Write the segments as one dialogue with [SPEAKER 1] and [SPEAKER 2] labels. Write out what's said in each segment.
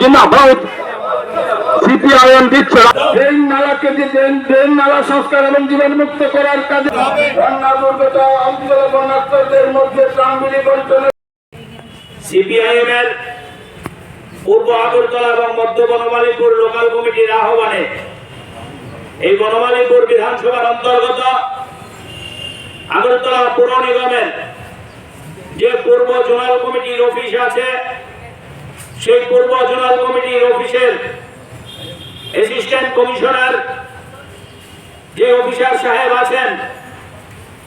[SPEAKER 1] জিন্দাবাদ। সিপিআইএম দিচ্ছে ড্রেন নালাকে যে ড্রেন নালা সংস্কার এবং জীবন মুক্ত করার কাজে বন্যা দুর্গত অঞ্চলে বন্যার্থদের মধ্যে প্রাণগুলি বন্টনের
[SPEAKER 2] সিপিআইএম এর পূর্ব আগরতলা এবং মধ্য বনমালীপুর লোকাল কমিটির আহ্বানে এই বনমালীপুর বিধানসভার অন্তর্গত আগরতলা পৌর নিগমের যে পূর্ব জোনাল কমিটির অফিস আছে সেই পূর্ব জোনাল কমিটির অফিসের অ্যাসিস্ট্যান্ট কমিশনার যে অফিসার সাহেব আছেন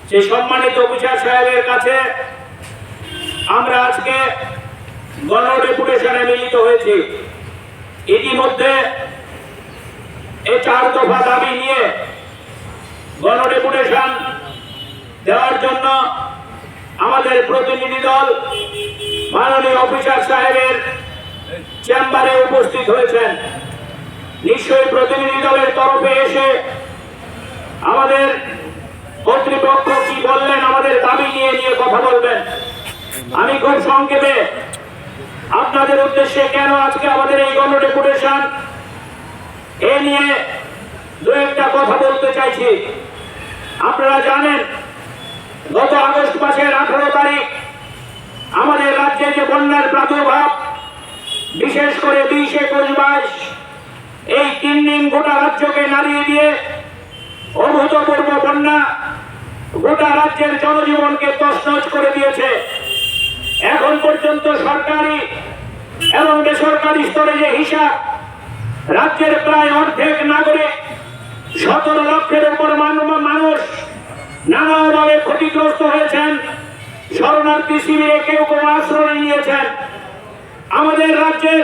[SPEAKER 2] সেই সম্মানিত অফিসার সাহেবের কাছে আমরা আজকে গণ ডেপুটেশনে মিলিত হয়েছি। ইতিমধ্যে এই চার দফা দাবি নিয়ে গণ ডেপুটেশন দেওয়ার জন্য আমাদের প্রতিনিধি দল, মাননীয় অফিসার সাহেবের চেম্বারে উপস্থিত হয়েছেন। নিশ্চয়ই প্রতিনিধি দলের তরফে এসে আমাদের কর্তৃপক্ষ কি বললেন, আমাদের দাবি নিয়ে নিয়ে কথা বলবেন। আমি খুব সংক্ষেপে আপনাদের উদ্দেশ্যে কেন আজকে আমাদের এই গণ ডেপুটেশন এ নিয়ে দু একটা কথা বলতে চাইছি। আপনারা জানেন, গত আগস্ট মাসের আঠারো তারিখ আমাদের রাজ্যে যে বন্যার প্রাদুর্ভাব বিশেষ করে বিশ একুশ বাইশ এই তিন দিন গোটা রাজ্যকে নাড়িয়ে দিয়ে অভূতপূর্ব বন্যা গোটা রাজ্যের জনজীবনকে তছনছ করে দিয়েছে। এখন পর্যন্ত সরকারি এবং বেসরকারি স্তরে যে হিসাব, রাজ্যের প্রায় অর্ধেক নাগরিক সতেরো লক্ষের উপর মানু- মানুষ নানাভাবে ক্ষতিগ্রস্ত হয়েছেন। শরণার্থী শিবিরে কেউ কেউ আশ্রয় নিয়েছেন। আমাদের রাজ্যের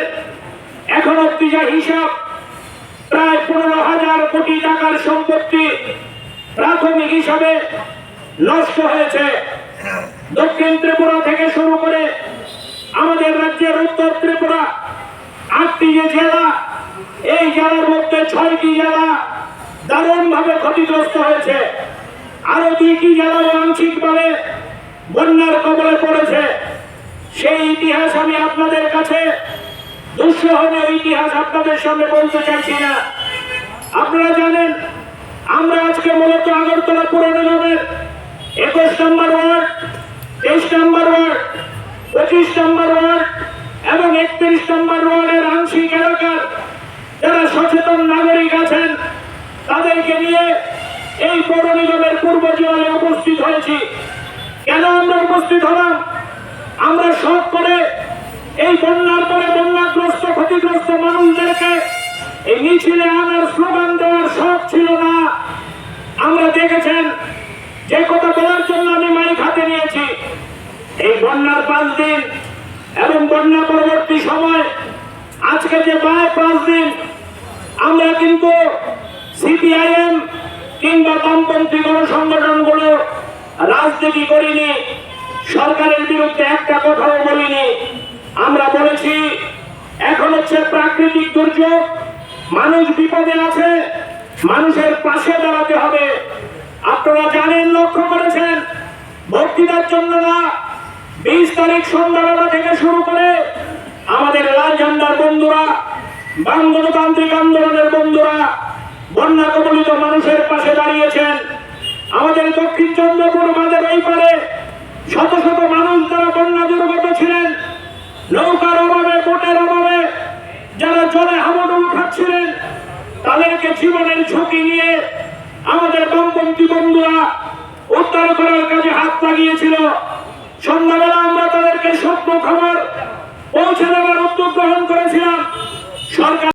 [SPEAKER 2] এখন অব্দি যা হিসাব, প্রায় পনেরো হাজার কোটি টাকার সম্পত্তি প্রাথমিক হিসাবে নষ্ট হয়েছে। দক্ষিণ ত্রিপুরা থেকে শুরু করে আমাদের রাজ্যের উত্তর ত্রিপুরা, আটটি যে জেলা, এই জেলার মধ্যে ছয়টি জেলা দারুণ ভাবে ক্ষতিগ্রস্ত হয়েছে। আরও দুইটি জেলা আংশিকভাবে বন্যার কবলে পড়েছে। সেই ইতিহাস আমি আপনাদের কাছে দুঃসহনীয় ইতিহাস আপনাদের সামনে বলতে চাইছি না। আপনারা জানেন, আমরা আজকে মূলত আগরতলা পুর নিগমের একুশ নম্বর ওয়ার্ড, তেইশ নম্বর ওয়ার্ড, পঁচিশ নম্বর ওয়ার্ড এবং একত্রিশ নম্বর ওয়ার্ডের আংশিক এলাকার যারা সচেতন নাগরিক আছেন, তাদেরকে নিয়ে এই পৌর নিগমের পূর্ব জেলায় উপস্থিত হয়েছি। কেন আমরা উপস্থিত হলাম? আমরা সব করে এই বন্যার পরে বন্যাগ্রস্ত, ক্ষতিগ্রস্ত মানুষদেরকে এই মিছিলে আনার স্লোগান দেওয়ার শখ ছিল না। আমরা দেখেছেন, যে কথা বলার জন্য আমি মাইক হাতে নিয়েছি। এই বন্যার পাঁচ দিন এবং বন্যা পরবর্তী সময়, আজকে যে প্রায় পাঁচ দিন, আমরা কিন্তু সিপিআইএম কিংবা বামপন্থী গণসংগঠনগুলো রাজনীতি করিনি। সরকারের বিরুদ্ধে একটা কথাও বলিনি। আমরা বলেছি, এখন হচ্ছে প্রাকৃতিক দুর্যোগ, মানুষ বিপদে আছে, মানুষের পাশে দাঁড়াতে হবে। আপনারা জানেন, লক্ষ্য করেছেন, বক্তৃতার জন্য না, বিশ তারিখ সন্ধ্যাবেলা থেকে শুরু করে আমাদের লাল ঝান্ডার বন্ধুরা বাম গণতান্ত্রিক আন্দোলনের বন্ধুরা, বন্যা কবলিত মানুষের পাশে দাঁড়িয়েছেন। আমাদের দক্ষিণ চন্দ্রপুর বাঁধের এই পারে শত শত মানুষ যারা বন্যা দুর্গত ছিলেন। নৌকার অভাবে, বোটের অভাবে যারা জলে হাবুডুবু খাচ্ছিলেন, তাদেরকে জীবনের ঝুঁকি নিয়ে আমাদের বামপন্থী বন্ধুরা উদ্ধার করার কাজে হাত লাগিয়েছিল। সন্ধ্যাবেলা আমরা তাদেরকে স্বপ্ন খবর পৌঁছে দেওয়ার উদ্যোগ গ্রহণ করেছিলাম। সরকার